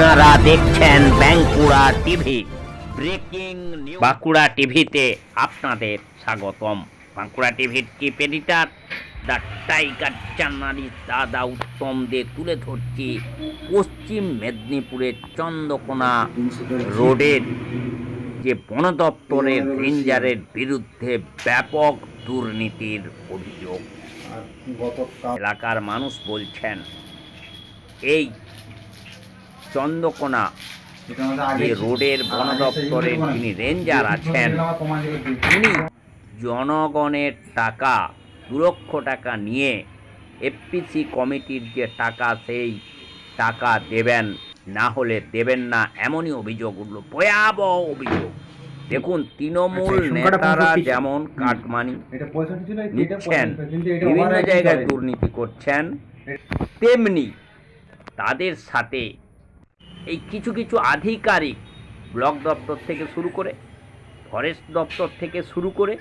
আপনারা দেখছেন Bankura TV. Breaking Bankura টিভিতে আপনাদের স্বাগতম। বাঁকুড়া টিভির chief editor the tiger journalist দাদা উত্তম দে তুলে ধরছি পশ্চিম মেদিনীপুরের চন্দ্রকোনা রোডের যে বন দপ্তরের রেঞ্জারের বিরুদ্ধে ব্যাপক দুর্নীতির অভিযোগ। এলাকার মানুষ বলছেন এই চন্দ্রকোনা যে রোডের বন দপ্তরের যিনি রেঞ্জার আছেন। তিনি জনগণের টাকা দু লক্ষ টাকা নিয়ে এফপিসি কমিটির যে টাকা সেই টাকা দেবেন। না হলে দেবেন না এমনই অভিযোগ উঠল ভয়াবহ অভিযোগ। দেখুন তৃণমূল আচ্ছা, নেতারা যেমন কাটমানি এটা 65 ছিল, এটা নিচ্ছেন। 65, কিন্তু এটা বিভিন্ন জায়গায় দুর্নীতি করছেন। তেমনি তাদের সাথে এই কিছু কিছু আধিকারিক ব্লক দপ্তর থেকে শুরু করে ফরেস্ট দপ্তর থেকে শুরু করে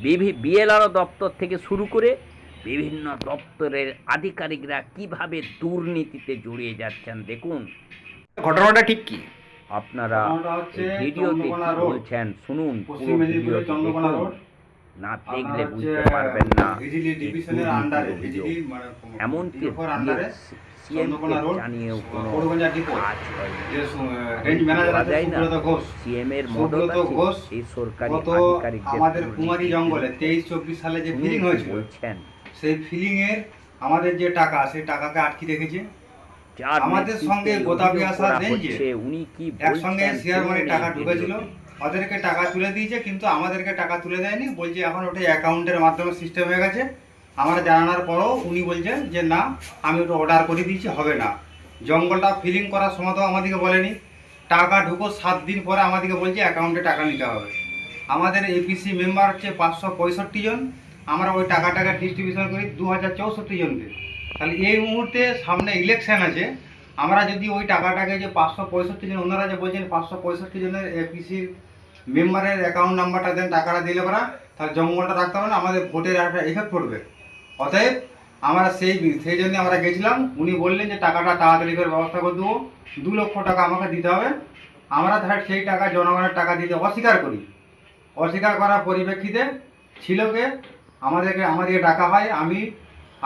বিভি বিএলআরও দপ্তর থেকে শুরু করে বিভিন্ন দপ্তরের আধিকারিকরা কীভাবে দুর্নীতিতে জড়িয়ে যাচ্ছেন দেখুন। ঘটনাটা ঠিক কি? আপনারা ভিডিওতে কি বলছেন শুনুন পুরো ভিডিওটি দেখুন। না দেখলে বুঝতে পারবেন না। মানে এমনকি জানিয়েও কোনো কাজ হয়নি। যে বলা যায় না। মদত আছে এই সরকারি আধিকারিকদের আমাদের কুমারী জঙ্গলে তেইশ চব্বিশ সালে যে ফিলিং হয়েছিল সেই আমাদের যে টাকা সেই টাকাকে আটকে রেখেছে। আমাদের সঙ্গে আসার করা রেঞ্জে হচ্ছে, উনি কি একসঙ্গে শেয়ার মানি টাকা ঢুকেছিল। ওদেরকে টাকা তুলে দিয়েছে কিন্তু আমাদেরকে টাকা তুলে দেয়নি। বলছে এখন ওটা অ্যাকাউন্টের মাধ্যমে সিস্টেম হয়ে গেছে। আমরা জানানোর পরও উনি বলছেন যে, না, আমি ওটা অর্ডার করে দিয়েছি, হবে না। জঙ্গলটা ফিলিং করার সময় তো আমাদেরকে বলেনি। টাকা ঢুকো, সাত দিন পরে আমাদেরকে বলছে অ্যাকাউন্টে টাকা নিতে হবে। আমাদের এপিসি মেম্বার হচ্ছে পাঁচশো পঁয়ষট্টি জন। আমরা ওই টাকাটাকে ডিস্ট্রিবিউশন করি দু হাজার চৌষট্টি জনকে। তাহলে এই মুহূর্তে সামনে ইলেকশন আছে। আমরা যদি ওই টাকাটাকে যে পাঁচশো পঁয়ষট্টি জন, ওনারা যে বলছেন পাঁচশো পঁয়ষট্টি জনের এপিসির মেম্বারের অ্যাকাউন্ট নাম্বারটা দেন, টাকাটা দিলে পরা, তাহলে জঙ্গলটা রাখতে হবে না, আমাদের ভোটের একটা এফেক্ট পড়বে। অতএব আমরা সেই সেই জন্য আমরা গেছিলাম। উনি বললেন যে টাকাটা তাড়াতাড়ি করে ব্যবস্থা করে দেবো। দু লক্ষ টাকা আমাকে দিতে হবে। আমরা ধর সেই টাকা জনগণের টাকা দিতে অস্বীকার করি। অস্বীকার করার পরিপ্রেক্ষিতে ছিল কে আমাদেরকে আমাদেরকে ডাকা হয়। আমি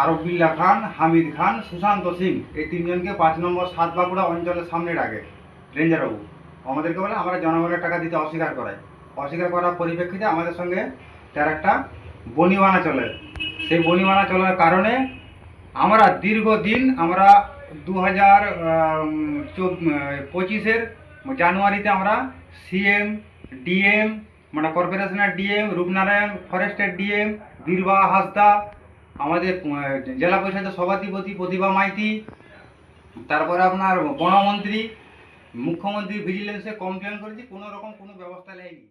আরবুল্লাহ খান, হামিদ খান, সুশান্ত সিং, এই তিনজনকে পাঁচ নম্বর সাত বাঁকুড়া অঞ্চলের সামনে ডাকে, রেঞ্জারবাবু। আমাদেরকে বলে আমরা জনগণের টাকা দিতে অস্বীকার করাই। অস্বীকার করার পরিপ্রেক্ষিতে আমাদের সঙ্গে তার একটা বনিবানা চলে। সেই বনিবানা চলার কারণে আমরা দীর্ঘদিন আমরা দু হাজার পঁচিশের জানুয়ারিতে আমরা সিএম, ডিএম মানে কর্পোরেশনের ডিএম, রূপনারায়ণ ফরেস্টের ডিএম, বীরবা হাসদা, আমাদের জেলা পরিষদের সভাধিপতি প্রতিভা মাইতি, তারপরে আপনার বনমন্ত্রী, মুখ্যমন্ত্রী ভিজিলেন্সে কমপ্লেন করেছি, কোনো রকম কোনো ব্যবস্থা নেয়নি।